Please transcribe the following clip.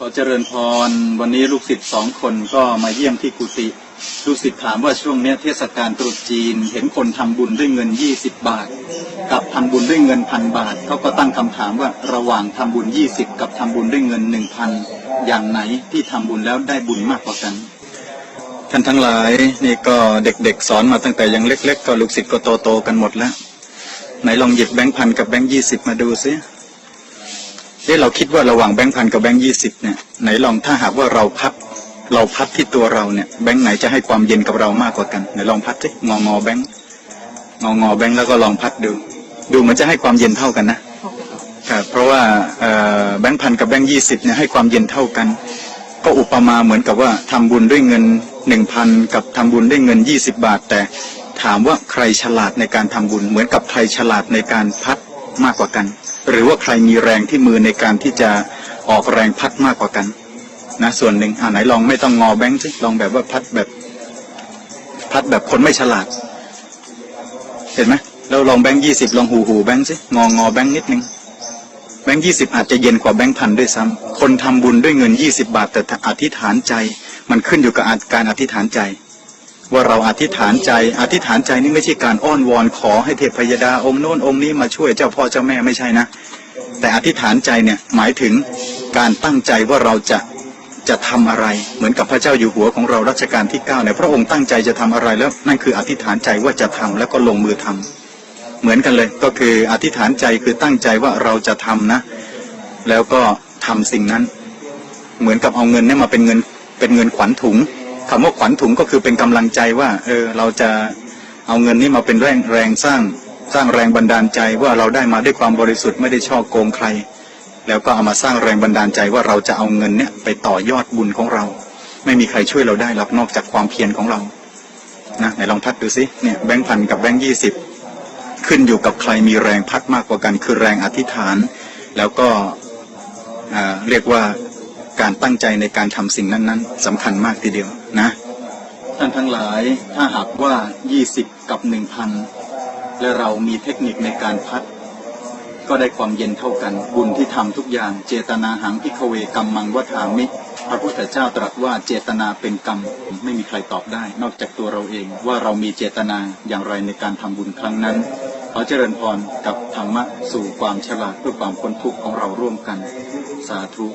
ขอเจริญพร วันนี้ลูกศิษย์สองคนก็มาเยี่ยมที่กุฏิลูกศิษย์ถามว่าช่วงนี้เทศกาลตรุษจีน เห็นคนทำบุญด้วยเงิน 20 บาท กับทำบุญด้วยเงินพันบาทเขาก็ตั้งคำถามว่าระหว่างทำบุญ 20 กับทำบุญด้วยเงิน 1,000 อย่างไหนที่ทำบุญแล้วได้บุญมากกว่ากันท่านทั้งหลายนี่ก็เด็กๆ สอนมาตั้งแต่ยังเล็ก ๆ ก็ลูกศิษย์ก็โตๆกันหมดแล้ว ไหนลองหยิบแบงค์พันกับแบงค์ยี่สิบมาดูซิ เอ๊ะเราคิดว่าระหว่างแบงค์พันกับแบงค์ยี่สิบเนี่ยไหนลองถ้าหากว่าเราพัดเราพัดที่ตัวเราเนี่ย แบงค์ไหนจะให้ความเย็นกับเรามากกว่ากันไหนลองพัดสิงองอแบงค์งองอแบงค์แล้วก็ลองพัดดู ดูมันจะให้ความเย็นเท่ากันนะครับเพราะว่าแบงค์พันกับแบงค์ยี่สิบเนี่ยให้ความเย็นเท่ากัน ก็อุปมาเหมือนกับว่าทำบุญด้วยเงินหนึ่งพันกับทำบุญด้วยเงินยี่สิบบาท แต่ถามว่าใครฉลาดในการทำบุญ เหมือนกับใครฉลาดในการพัดมากกว่ากัน หรือว่าใครมีแรงที่มือในการที่จะออกแรงพัดมากกว่ากัน นะส่วนหนึ่งอ่าไหนลองไม่ต้องงอแบงค์สิลองแบบว่าพัดแบบ พัดแบบคนไม่ฉลาด เห็นไหมแล้วลองแบงค์ยี่สิบลองหูหูแบงค์สิงองอแบงค์นิดนึงแบงค์ยี่สิบอาจจะเย็นกว่าแบงค์พันด้วยซ้ำคนทำบุญด้วยเงินยี่สิบาทแต่อธิษฐานใจ มันขึ้นอยู่กับการอธิษฐานใจ ว่าเราอธิษฐานใจ อธิษฐานใจนี่ไม่ใช่การอ้อนวอนขอให้เทพยดาองค์โน้นองค์นี้มาช่วยเจ้าพ่อเจ้าแม่ไม่ใช่นะ แต่อธิษฐานใจเนี่ยหมายถึงการตั้งใจว่าเราจะจะทำอะไร เหมือนกับพระเจ้าอยู่หัวของเรารัชกาลที่เก้าเนี่ยพระองค์ตั้งใจจะทำอะไรแล้วนั่นคืออธิษฐานใจว่าจะทำแล้วก็ลงมือทำเหมือนกันเลยก็คืออธิษฐานใจคือตั้งใจว่าเราจะทำนะ แล้วก็ทำสิ่งนั้น เหมือนกับเอาเงินเนี่ยมาเป็นเงินเป็นเงินขวัญถุง คำว่าขวัญถุงก็คือเป็นกำลังใจว่า เออ เราจะเอาเงินนี้มาเป็นแรงแรงสร้างสร้างแรงบันดาลใจว่าเราได้มาด้วยความบริสุทธิ์ไม่ได้ช่อโกงใคร แล้วก็เอามาสร้างแรงบันดาลใจว่าเราจะเอาเงินเนี่ยไปต่อยอดบุญของเรา ไม่มีใครช่วยเราได้หรอกนอกจากความเพียรของเรานะไหนลองพัดดูสิเนี่ยแบงค์พันกับแบงค์ยี่สิบขึ้นอยู่กับใครมีแรงพัดมากกว่ากันคือแรงอธิษฐาน แล้วก็อ่าเรียกว่าการตั้งใจในการทำสิ่งนั้น ๆสำคัญมากทีเดียวานทั้งหลายถ้าหากว่า 20 กับ 1,000 และเรามีเทคนิคในการพัด ก็ได้ความเย็นเท่ากัน บุญที่ทำทุกอย่างเจตนาหังพิกเวกรรมมังวัฏามิ พระพุทธเจ้าตรัสว่าเจตนาเป็นกรรม ไม่มีใครตอบได้ นอกจากตัวเราเองว่าเรามีเจตนาอย่างไรในการทำบุญครั้งนั้นขอเจริญพรกับธรรมะสู่ความฉลาดเพื่อความพ้นทุกข์ของเราร่วมกัน สาธุ